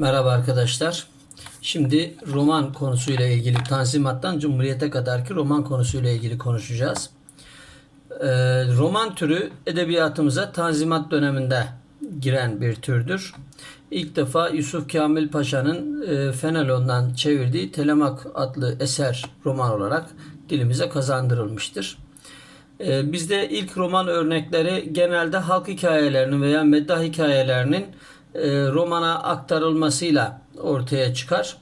Merhaba arkadaşlar. Şimdi roman konusuyla ilgili Tanzimat'tan Cumhuriyet'e kadarki roman konusuyla ilgili konuşacağız. Ee, roman türü edebiyatımıza Tanzimat döneminde giren bir türdür. İlk defa Yusuf Kamil Paşa'nın e, Fenelon'dan çevirdiği Telemak adlı eser roman olarak dilimize kazandırılmıştır. Ee, bizde ilk roman örnekleri genelde halk hikayelerinin veya meddah hikayelerinin e, romana aktarılmasıyla ortaya çıkar.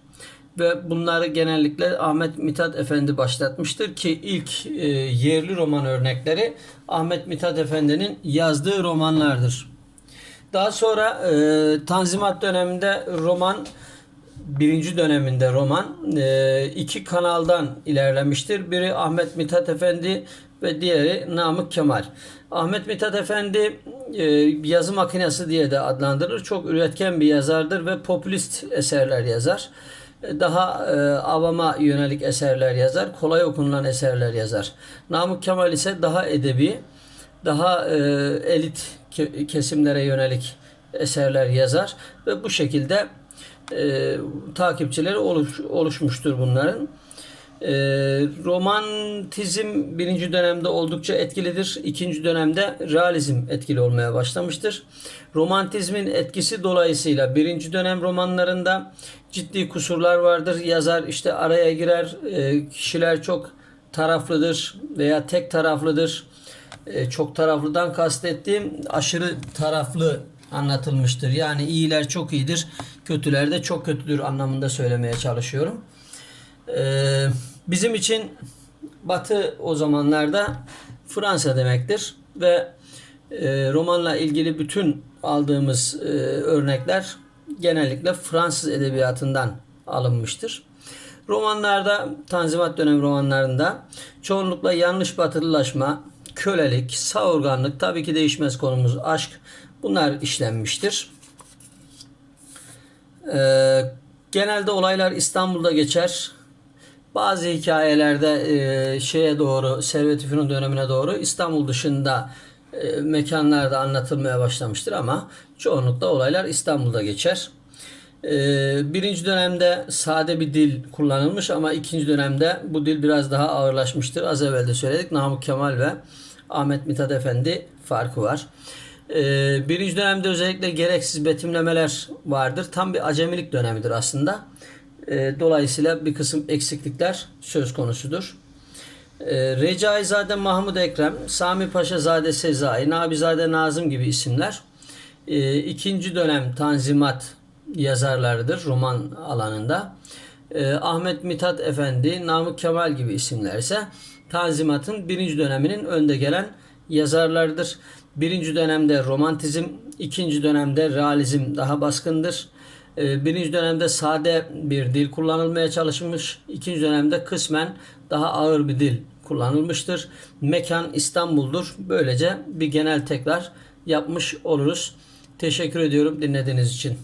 Ve bunları genellikle Ahmet Mithat Efendi başlatmıştır ki ilk e, yerli roman örnekleri Ahmet Mithat Efendi'nin yazdığı romanlardır. Daha sonra e, Tanzimat döneminde roman birinci döneminde roman e, iki kanaldan ilerlemiştir. Biri Ahmet Mithat Efendi ve diğeri Namık Kemal. Ahmet Mithat Efendi e, yazı makinesi diye de adlandırılır. Çok üretken bir yazardır ve popülist eserler yazar. E, Daha e, avama yönelik eserler yazar. Kolay okunulan eserler yazar. Namık Kemal ise daha edebi, daha e, elit ke- kesimlere yönelik eserler yazar ve bu şekilde e, takipçileri oluş, oluşmuştur bunların. E, romantizm birinci dönemde oldukça etkilidir. İkinci dönemde realizm etkili olmaya başlamıştır. Romantizmin etkisi dolayısıyla birinci dönem romanlarında ciddi kusurlar vardır. Yazar işte araya girer, e, kişiler çok taraflıdır veya tek taraflıdır. E, çok taraflıdan kastettiğim aşırı taraflı anlatılmıştır. Yani iyiler çok iyidir, kötüler de çok kötüdür anlamında söylemeye çalışıyorum. Ee, bizim için Batı o zamanlarda Fransa demektir ve e, romanla ilgili bütün aldığımız e, örnekler genellikle Fransız edebiyatından alınmıştır. Romanlarda, Tanzimat dönem romanlarında çoğunlukla yanlış batılılaşma, kölelik, savurganlık, tabii ki değişmez konumuz aşk bunlar işlenmiştir. Ee, genelde olaylar İstanbul'da geçer. Bazı hikayelerde e, şeye doğru, Servet-i Fünun dönemine doğru İstanbul dışında e, mekanlarda anlatılmaya başlamıştır ama çoğunlukla olaylar İstanbul'da geçer. E, birinci dönemde sade bir dil kullanılmış ama ikinci dönemde bu dil biraz daha ağırlaşmıştır. Az evvel de söyledik. Namık Kemal ve Ahmet Mithat Efendi farkı var. Ee, birinci dönemde özellikle gereksiz betimlemeler vardır. Tam bir acemilik dönemidir aslında. Ee, dolayısıyla bir kısım eksiklikler söz konusudur. Ee, Recaizade Mahmud Ekrem, Sami Paşa Zade Sezai, Nabizade Nazım gibi isimler e, ikinci dönem Tanzimat yazarlarıdır roman alanında. Ee, Ahmet Mithat Efendi, Namık Kemal gibi isimler ise Tanzimat'ın birinci döneminin önde gelen yazarlarıdır. Birinci dönemde romantizm, ikinci dönemde realizm daha baskındır. Ee, Birinci dönemde sade bir dil kullanılmaya çalışılmış. İkinci dönemde kısmen daha ağır bir dil kullanılmıştır. Mekan İstanbul'dur. Böylece bir genel tekrar yapmış oluruz. Teşekkür ediyorum dinlediğiniz için.